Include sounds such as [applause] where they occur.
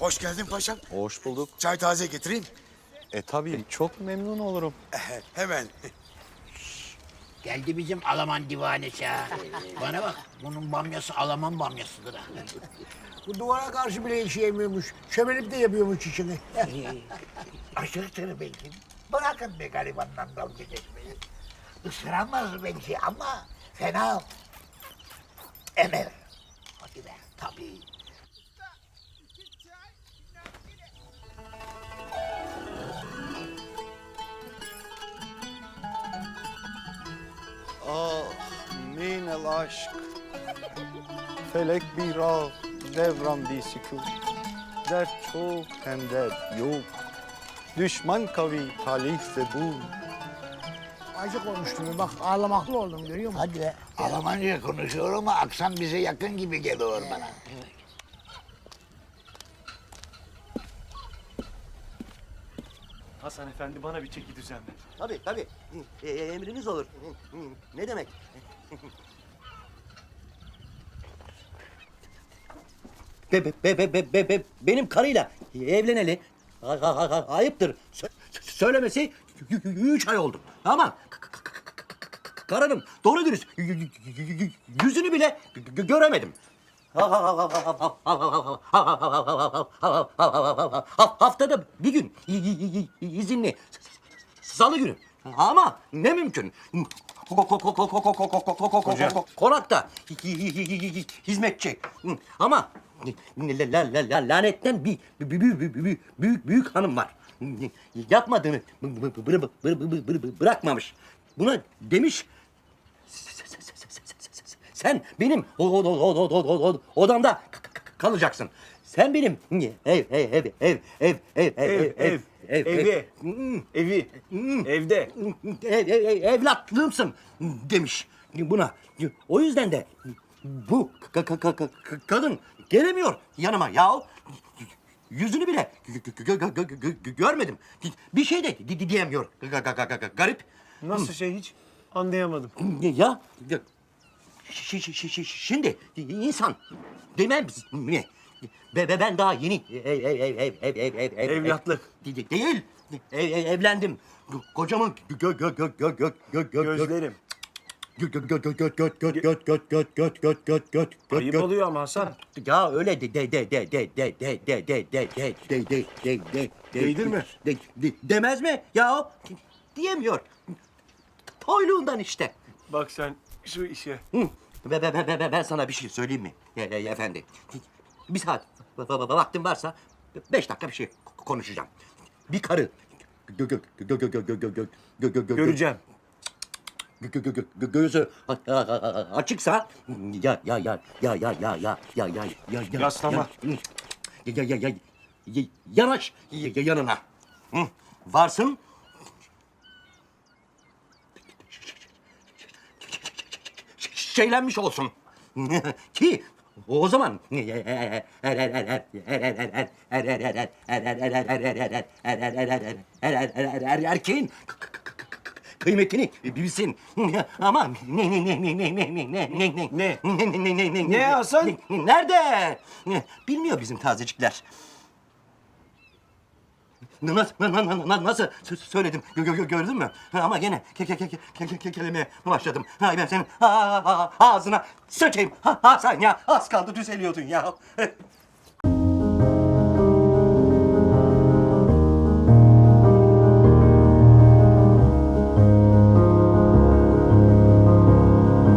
Hoş geldin paşam. Hoş bulduk. Çay taze getireyim. E tabii çok memnun olurum. Hemen. Geldi bizim Alaman divanesi ha. Bana bak bunun bamyası Alaman bamyasıdır ha. [laughs] Bu duvara karşı bile işeyemiyormuş. Çömelip de yapıyormuş işini. [laughs] Aşırı belki. Bırakın be garibandan dalga geçmeyi. Isıramaz belki ama fena emer. Hadi be. Tabii. Aşk. Felek bir ağ, devran bir sükût. Dert çok hem dert yok. Düşman kavi, talih bu. Acı konuştum. Bak ağlamaklı oldum görüyor musun? Hadi be. Almanca konuşuyor ama aksan bize yakın gibi geliyor bana. Hasan Efendi bana bir çeki düzen ver. Tabii tabii. E, e, emriniz olur. Ne demek? Be, be, be, be, be, be, benim karıyla evleneli a, ayıptır. Sö söylemesi üç ay oldu. Ama kararım doğru dürüst yüzünü bile göremedim. Haftada bir gün izinli. Salı günü. Ama ne mümkün. Konakta hizmetçi. Ama lanetten bir büyük büyük hanım var. Yapmadığını bırakmamış. Buna demiş sen benim odamda kalacaksın. Sen benim ev ev ev ev ev ev ev ev, evi, Hmm, Evi, hmm. evde. ev, ev, ev- evlatlığımsın demiş buna. O yüzden de bu ka- ka- ka- ka- kadın gelemiyor yanıma ya. Yüzünü bile gö- gö- gö- gö- gö- görmedim. Bir şey de di- di- diyemiyor. Ga- ga- ga- ga- Garip. Nasıl şey hiç anlayamadım. Ya, ya şi- şi- şi- şi- şimdi insan demez mi? Be, be- ben daha yeni ev ev ev ev ev ev ev ev Evlatlık. ev- de- değil. Ev, ev- evlendim. Kocamın gö gö gö gö gö gö gö Gözlerim. Göt göt göt göt göt göt göt göt göt göt göt göt göt göt Ayıp göt. oluyor ama Hasan. Ya öyle de de de de de de de de de de de de de de de Değdirme. de de demez mi? Ya diyemiyor. Toyluğundan işte. Bak sen şu işe. Hı. Be, be, be, be, be- ben sana bir şey söyleyeyim mi? E, e, efendi. Bir saat va- va- va- vaktin varsa beş dakika bir şey konuşacağım. Bir karı gö, gö, gö, gö, gö, gö, gö, gö, gö, gö, gö, Göreceğim. gö- gö- gö- gö- gözü açıksa ya ya ya ya ya ya ya ya ya ya ya Yaslama. ya ya ya ya ya- yanaş ya- ya- yanına. Varsın şeylenmiş olsun. Ki o zaman erkeğin kıymetini bilsin. Ama ne ne ne ne ne ne ne ne ne ne Ne? ne ne ne ne Ne Hasan? Nerede? Bilmiyor bizim tazecikler. Nasıl, nasıl söyledim gö gö gördün mü? Ama gene ke ke ke ke ke kelimeye başladım. Ha, ben senin ağzına sökeyim. Ha, ha, sen ya az kaldı düzeliyordun ya. [laughs]